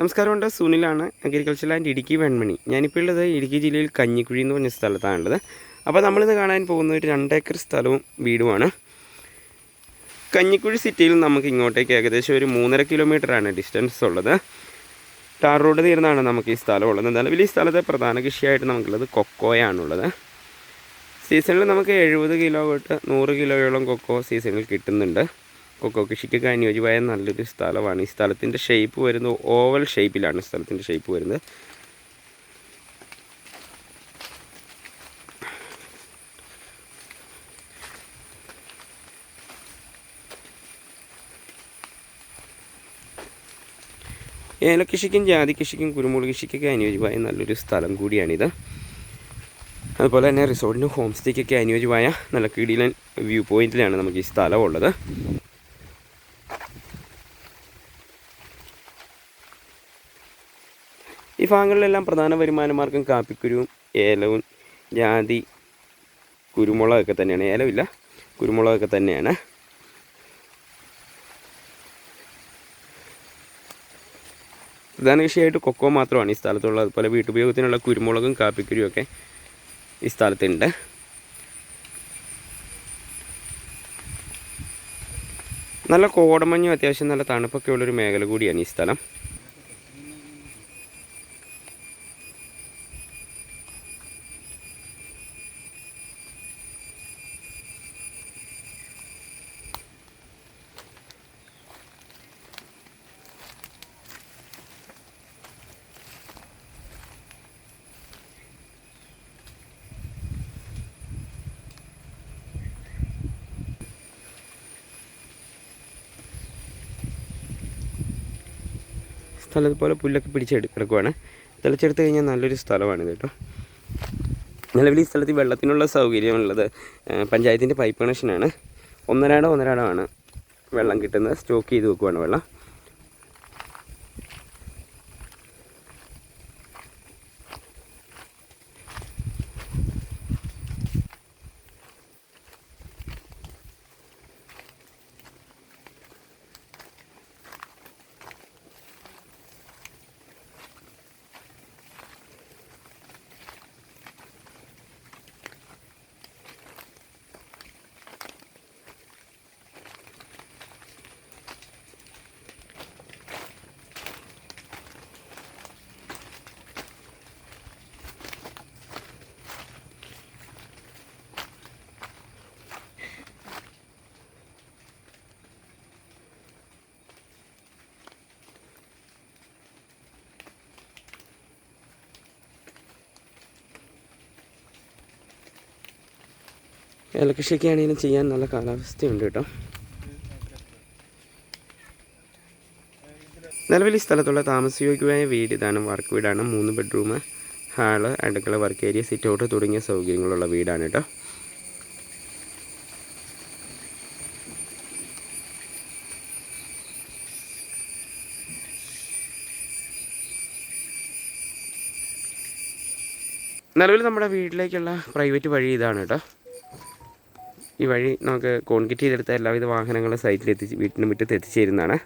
നമസ്കാരമുണ്ട്. സുനിലാണ് agriculture land Idukki Venmani. ഞാനിപ്പോൾ ഉള്ളത് ഇടുക്കി ജില്ലയിൽ കഞ്ഞിക്കുഴി എന്ന് പറഞ്ഞ സ്ഥലത്താണുള്ളത്. അപ്പോൾ നമ്മളിന്ന് കാണാൻ പോകുന്ന ഒരു രണ്ടേക്കർ സ്ഥലവും വീടുമാണ്. കഞ്ഞിക്കുഴി സിറ്റിയിൽ നമുക്ക് ഇങ്ങോട്ടേക്ക് ഏകദേശം ഒരു മൂന്നര കിലോമീറ്ററാണ് ഡിസ്റ്റൻസ് ഉള്ളത്. ടാർ റോഡ് തീർന്നാണ് നമുക്ക് ഈ സ്ഥലം ഉള്ളത് നിലവിൽ ഈ സ്ഥലത്തെ പ്രധാന കൃഷിയായിട്ട് നമുക്കുള്ളത് കൊക്കോയാണുള്ളത്. സീസണിൽ നമുക്ക് എഴുപത് കിലോ തൊട്ട് നൂറ് കിലോയോളം കൊക്കോ സീസണിൽ കിട്ടുന്നുണ്ട്. കൊക്കോ കൃഷിക്കൊക്കെ അനുയോജ്യമായ നല്ലൊരു സ്ഥലമാണ്. ഈ സ്ഥലത്തിന്റെ ഷേപ്പ് വരുന്നത് ഓവൽ ഷേപ്പിലാണ് സ്ഥലത്തിന്റെ ഷേപ്പ് വരുന്നത്. ഏലകൃഷിക്കും ജാതി കൃഷിക്കും കുരുമുളക് കൃഷിക്കൊക്കെ അനുയോജ്യമായ നല്ലൊരു സ്ഥലം കൂടിയാണിത്. അതുപോലെ തന്നെ റിസോർട്ടിനും ഹോം സ്റ്റേക്കൊക്കെ അനുയോജ്യമായ നല്ല കിടിലൻ വ്യൂ പോയിന്റിലാണ് നമുക്ക് ഈ സ്ഥലം ഉള്ളത് ഈ ഭാഗങ്ങളിലെല്ലാം പ്രധാന വരുമാന മാർഗം കാപ്പിക്കുരുവും ഏലവും ജാതി കുരുമുളകൊക്കെ തന്നെയാണ്. ഏലമില്ല കുരുമുളകൊക്കെ തന്നെയാണ്. പ്രധാന കൃഷിയായിട്ട് കൊക്കോ മാത്രമാണ് ഈ സ്ഥലത്തുള്ളത്. അതുപോലെ വീട്ടുപയോഗത്തിനുള്ള കുരുമുളകും കാപ്പിക്കുരുവും ഒക്കെ ഈ സ്ഥലത്തുണ്ട്. നല്ല കോടമഞ്ഞും അത്യാവശ്യം നല്ല തണുപ്പൊക്കെ ഉള്ളൊരു മേഖല കൂടിയാണ് ഈ സ്ഥലം. സ്ഥലത്ത് പോലെ പുല്ലൊക്കെ പിടിച്ചെടുക്കുകയാണ് തിളച്ചെടുത്ത് കഴിഞ്ഞാൽ നല്ലൊരു സ്ഥലമാണ് കേട്ടോ. നിലവിൽ ഈ സ്ഥലത്ത് വെള്ളത്തിനുള്ള സൗകര്യമുള്ളത് പഞ്ചായത്തിന്റെ പൈപ്പ് കണക്ഷനാണ്. ഒന്നരാടോ ഒന്നരാടോ ആണ് വെള്ളം കിട്ടുന്നത്. സ്റ്റോക്ക് ചെയ്ത് വെക്കുവാണ് വെള്ളം. ഏലകൃഷിയൊക്കെ ആണെങ്കിലും ചെയ്യാൻ നല്ല കാലാവസ്ഥയുണ്ട് കേട്ടോ. നിലവിൽ ഈ സ്ഥലത്തുള്ള താമസയോഗ്യമായ വീട് ഇതാണ് വർക്ക് വീടാണ്. മൂന്ന് ബെഡ്റൂം ഹാൾ അടുക്കള വർക്ക് ഏരിയ സിറ്റ് ഔട്ട് തുടങ്ങിയ സൗകര്യങ്ങളുള്ള വീടാണ് കേട്ടോ. നിലവിൽ നമ്മുടെ വീട്ടിലേക്കുള്ള പ്രൈവറ്റ് വഴി ഇതാണ് കേട്ടോ. ഈ വഴി നമുക്ക് കോൺക്രീറ്റ് ചെയ്തെടുത്ത എല്ലാവിധ വാഹനങ്ങളും സൈറ്റിൽ എത്തിച്ച് വീട്ടിന് മുറ്റത്ത് എത്തിച്ചേരുന്നതാണ്.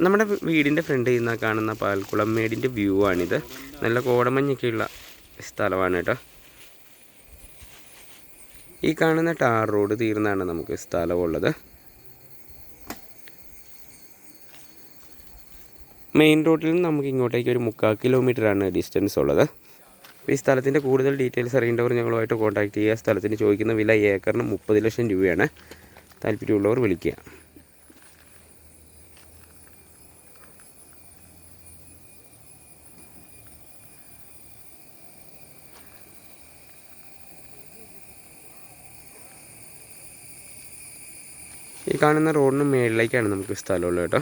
നമ്മുടെ വീടിന്റെ ഫ്രണ്ടിൽ നിന്ന് കാണുന്ന പാൽക്കുളം മേടിന്റെ വ്യൂ ആണിത്. നല്ല കോടമഞ്ഞൊക്കെയുള്ള സ്ഥലമാണ് കേട്ടോ. ഈ കാണുന്ന ടാർ റോഡ് തീർന്നാണ് നമുക്ക് സ്ഥലമുള്ളത്. മെയിൻ റോഡിൽ നിന്ന് നമുക്ക് ഇങ്ങോട്ടേക്ക് ഒരു മുക്കാൽ കിലോമീറ്ററാണ് ഡിസ്റ്റൻസ് ഉള്ളത്. ഈ സ്ഥലത്തിന്റെ കൂടുതൽ ഡീറ്റെയിൽസ് അറിയേണ്ടവർ ഞങ്ങളുമായിട്ട് കോൺടാക്ട് ചെയ്യുക. സ്ഥലത്തിന് ചോദിക്കുന്ന വില ഏക്കറിന് മുപ്പത് ലക്ഷം രൂപയാണ്. താല്പര്യമുള്ളവർ വിളിക്കുക. ഈ കാണുന്ന റോഡിന് മേളിലേക്കാണ് നമുക്ക് സ്ഥലമുള്ളത് കേട്ടോ.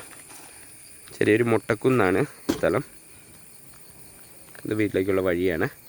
ചെറിയൊരു മുട്ടക്കുന്നാണ് സ്ഥലം. ഇത് വീട്ടിലേക്കുള്ള വഴിയാണ്.